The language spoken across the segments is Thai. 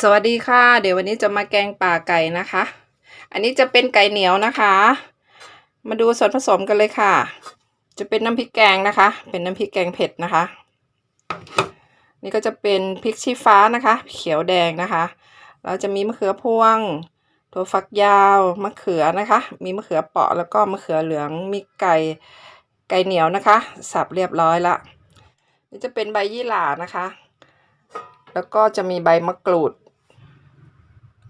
สวัสดีค่ะ เดี๋ยววันนี้จะมาแกงป่าไก่นะคะ อันนี้จะเป็นไก่เหนียวนะคะ มาดูส่วนผสมกันเลยค่ะ จะเป็นน้ำพริกแกงนะคะ เป็นน้ำพริกแกงเผ็ดนะคะ นี่ก็จะเป็นพริกชี้ฟ้านะคะ เขียวแดงนะคะเราจะมีมะเขือพวงถั่วฝักยาวมะเขือนะคะ มีมะเขือเปาะแล้วก็มะเขือเหลืองมีไก่ไก่เหนียวนะคะ สับเรียบร้อยละนี่จะเป็นใบยี่หร่านะคะ แล้วก็จะมีใบมะกรูด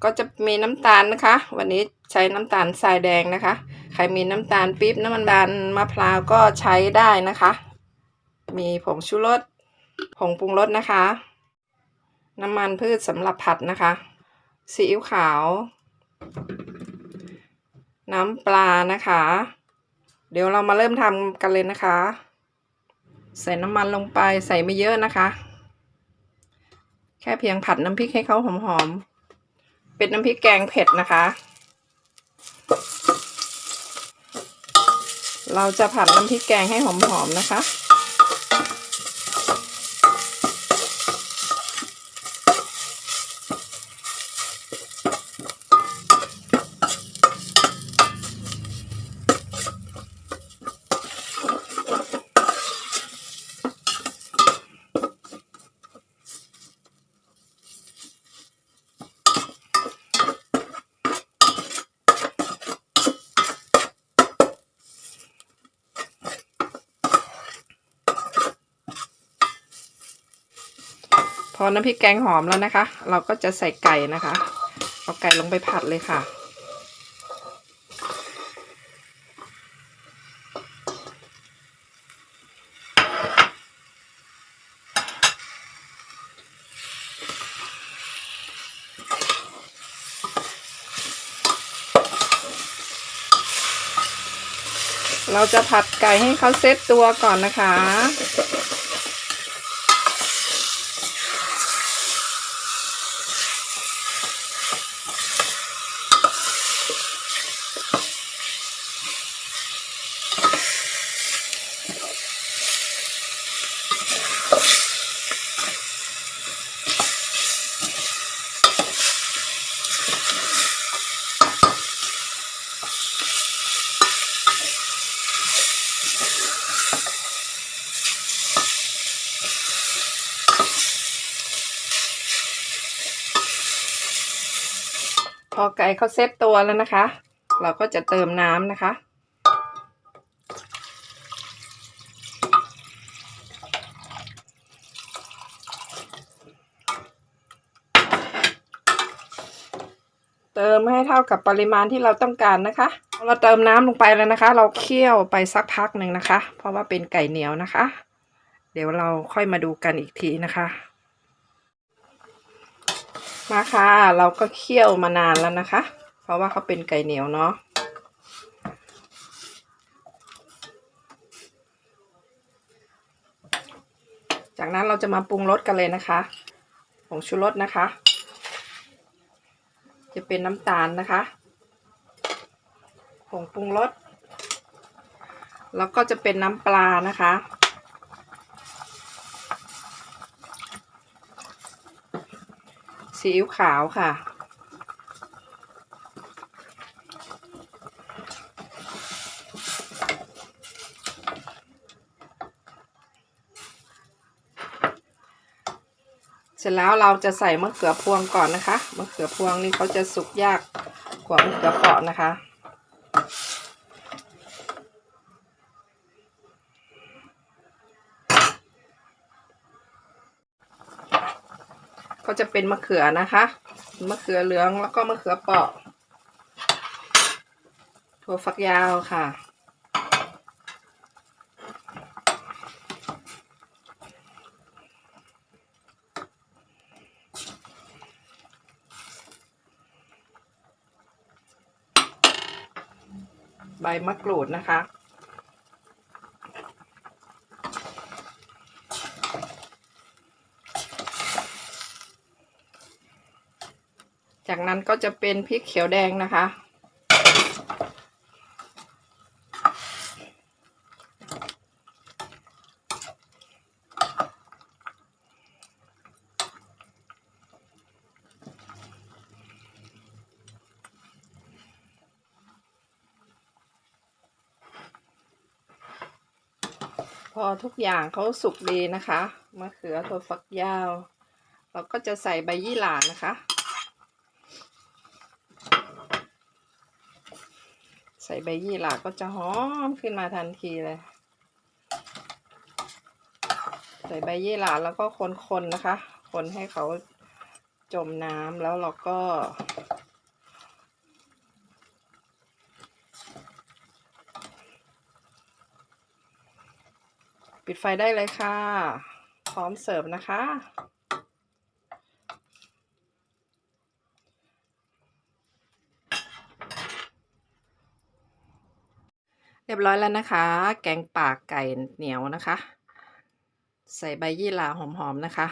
ก็จะมีน้ำตาลนะคะ วันนี้ใช้น้ำตาลทรายแดงนะคะ ใครมีน้ำตาลปี๊บน้ำมันดานมะพร้าวก็ใช้ได้นะคะ มีผงชูรสผงปรุงรสนะคะ น้ำมันพืชสำหรับผัดนะคะซีอิ๊วขาว น้ำปลานะคะ เดี๋ยวเรามาเริ่มทำกันเลยนะคะ ใส่น้ำมันลงไปใส่ไม่เยอะนะคะ ค่เพียงผัดน้ำพริกให้เขาหอมๆ เป็นน้ำพริกแกงเผ็ดนะคะ เราจะผัดน้ำพริกแกงให้หอมๆนะคะ พอน้ำพริกแกงหอมแล้วนะคะ เราก็จะใส่ไก่นะคะ เอาไก่ลงไปผัดเลยค่ะ เราจะผัดไก่ให้เขาเซตตัวก่อนนะคะ อไก่เขาเซตตัวแล้วนะคะ เราก็จะเติมน้ำนะคะ เติมให้เท่ากับปริมาณที่เราต้องการนะคะ เราเติมน้ำลงไปแล้วนะคะ เราเคี่ยวไปสักพักหนึ่งนะคะ เพราะว่าเป็นไก่เหนียวนะคะ เดี๋ยวเราค่อยมาดูกันอีกทีนะคะ มาค่ะ เราก็เคี่ยวมานานแล้วนะคะ เพราะว่าเขาเป็นไก่เหนียวเนาะจากนั้นเราจะมาปรุงรสกันเลยนะคะผงชูรสนะคะ จะเป็นน้ำตาลนะคะผงปรุงรสแล้วก็จะเป็นน้ำปลานะคะ ซีอิ๊วขาวค่ะ เสร็จแล้วเราจะใส่มะเขือพวงก่อนนะคะ มะเขือพวงนี่เขาจะสุกยากกว่ามะเขือเปราะนะคะ ก็จะเป็นมะเขือนะคะ มะเขือเหลืองแล้วก็มะเขือเปราะ ถั่วฝักยาวค่ะ ใบมะกรูดนะคะ จากนั้นก็จะเป็นพริกเขียวแดงนะคะ พอทุกอย่างเขาสุกดีนะคะมะเขือตัวฟักยาว เราก็จะใส่ใบยี่หร่านะคะ ใส่ใบยี่หร่าก็จะหอมขึ้นมาทันทีเลย ใส่ใบยี่หร่าแล้วก็คนๆนะคะ คนให้เขาจมน้ำแล้วเราก็ ปิดไฟได้เลยค่ะ พร้อมเสิร์ฟนะคะ เรียบร้อยแล้วนะคะ แกงป่าไก่เหนียวนะคะ ใส่ใบยี่หร่าหอมๆนะคะ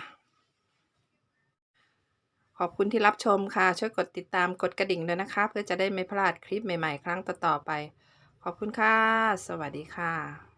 ขอบคุณที่รับชมค่ะ ช่วยกดติดตามกดกระดิ่งด้วยนะคะ เพื่อจะได้ไม่พลาดคลิปใหม่ๆ ครั้งต่อๆไป ขอบคุณค่ะ สวัสดีค่ะ